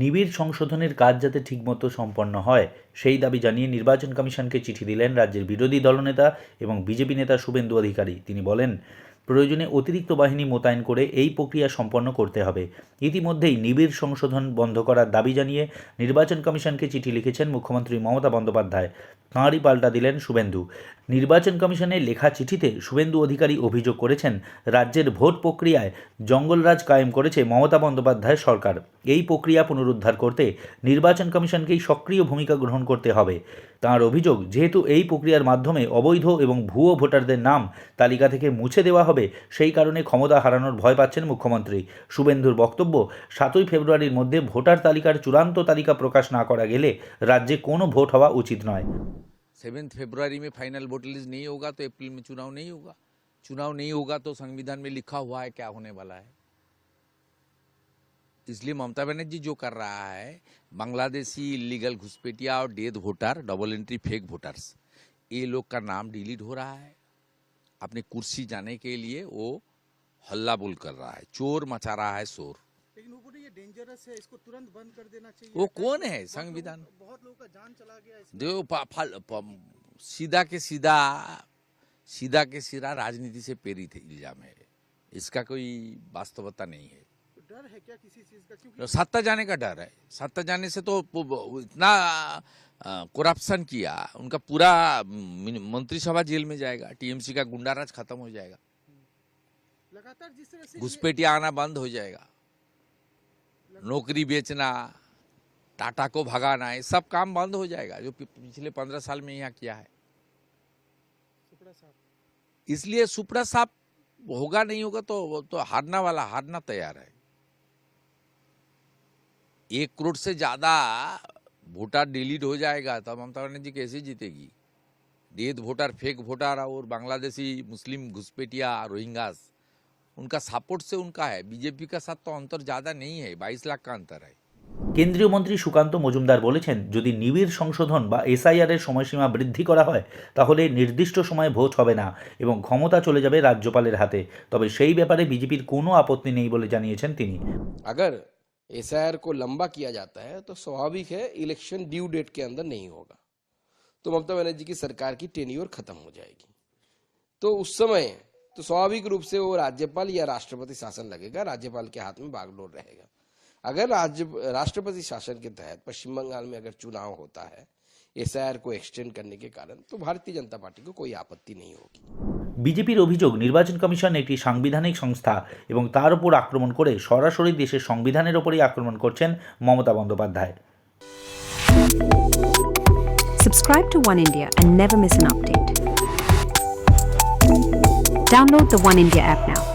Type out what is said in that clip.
নিবিড় সংশোধনের কাজ যাতে ঠিকমতো সম্পন্ন হয় সেই দাবি জানিয়ে নির্বাচন কমিশনকে চিঠি দিলেন রাজ্যের বিরোধী দলনেতা এবং বিজেপি নেতা শুভেন্দু অধিকারী তিনি বলেন প্রয়োজনে অতিরিক্ত বাহিনী মোতায়েন করে এই প্রক্রিয়া সম্পন্ন করতে হবে ইতিমধ্যেই নিবিড় সংশোধন বন্ধ করার দাবি জানিয়ে নির্বাচন কমিশনকে চিঠি লিখেছেন মুখ্যমন্ত্রী মমতা বন্দ্যোপাধ্যায় তাঁরই পাল্টা দিলেন শুভেন্দু নির্বাচন কমিশনের লেখা চিঠিতে শুভেন্দু অধিকারী অভিযোগ করেছেন রাজ্যের ভোট প্রক্রিয়ায় জঙ্গলরাজ কায়েম করেছে মমতা বন্দ্যোপাধ্যায় সরকার এই প্রক্রিয়া পুনরুদ্ধার করতে নির্বাচন কমিশনকেই সক্রিয় ভূমিকা গ্রহণ করতে হবে তার অভিযোগ যেহেতু এই প্রক্রিয়ার মাধ্যমে অবৈধ এবং ভুয়ো ভোটারদের নাম তালিকা থেকে মুছে দেওয়া হবে সেই কারণে ক্ষমতা হারানোর ভয় পাচ্ছেন মুখ্যমন্ত্রী শুভেন্দুর বক্তব্য সাতই ফেব্রুয়ারির মধ্যে ভোটার তালিকার চূড়ান্ত তালিকা প্রকাশ না করা গেলে রাজ্যে কোনো ভোট হওয়া উচিত নয় सेवेंथ फेब्रुआरी में फाइनल वोट लिस्ट नहीं होगा तो अप्रैल में चुनाव नहीं होगा चुनाव नहीं होगा तो संविधान में लिखा हुआ है क्या होने वाला है इसलिए ममता बनर्जी जो कर रहा है बांग्लादेशी इलीगल घुसपेटिया और dead voter double entry fake voters ये लोग का नाम डिलीट हो रहा है अपनी कुर्सी जाने के लिए वो हल्ला बोल कर रहा है चोर मचा रहा है शोर डेंजरस है इसको तुरंत बंद कर देना चाहिए वो कौन है संविधान बहुत लोगों का जान चला गया देखो पा, सीधा के सीधा सीधा के सीधा राजनीति से प्रेरित इल्जाम है इसका कोई वास्तवता नहीं है डर है क्या किसी चीज का क्योंकि तो सत्ता जाने का डर है सत्ता जाने से तो इतना करप्शन किया उनका पूरा मंत्रिसभा जेल में जाएगा टीएमसी का गुंडाराज खत्म हो जाएगा लगातार जिस तरह से घुसपेटिया आना बंद हो जाएगा नौकरी बेचना टाटा को भगाना ये सब काम बंद हो जाएगा जो पिछले पंद्रह साल में यहाँ किया है इसलिए सुपड़ा साहब होगा नहीं होगा तो तो हारना वाला हारना तैयार है एक करोड़ से ज़्यादा वोटर डिलीट हो जाएगा तो ममता बनर्जी कैसे जीतेगी डेथ वोटर फेक वोटर और बांग्लादेशी मुस्लिम घुसपेटिया रोहिंगास उनका सपोर्ट से उनका है बीजेपी का साथ तो अंतर ज़्यादा नहीं है बाईस लाख का अंतर है কেন্দ্রীয় মন্ত্রী সুকান্ত মজুমদার বলেছেন যদি নিবিড় সংশোধন বা এসআইআর এর সময়সীমা বৃদ্ধি করা হয় তাহলে নির্দিষ্ট সময়ে ভোট হবে না এবং ক্ষমতা চলে যাবে রাজ্যপালের হাতে তবে সেই ব্যাপারে বিজেপির কোনো আপত্তি নেই বলে জানিয়েছেন তিনি अगर एसआईआर को लंबा किया जाता है तो स्वाभाविक है इलेक्शन ड्यू डेट के अंदर नहीं होगा तो ममता बनर्जी की सरकार की टेन्योर खत्म हो जाएगी तो उस সময় স্বাভাবিক রূপ সে ও রাজ্যপাল ইয়া রাষ্ট্রপতি শাসন লগেগা রাজ্যপাল কে হাত মে বাগলর ਰਹেগা अगर राज्य राष्ट्रपति शासन के तहत पश्चिम बंगाल में अगर चुनाव होता है एसआर को एक्सटेंड करने के कारण तो भारतीय जनता पार्टी को कोई आपत्ति नहीं होगी बीजेपी विरोधी जोग निर्वाचन कमीशन एकी সাংবিধানিক সংস্থা এবং তার উপর আক্রমণ করে সরাসরি দেশের সংবিধানের উপরই আক্রমণ করছেন Mamata Bandyopadhyay subscribe to One India and never miss an update Download the One India app now.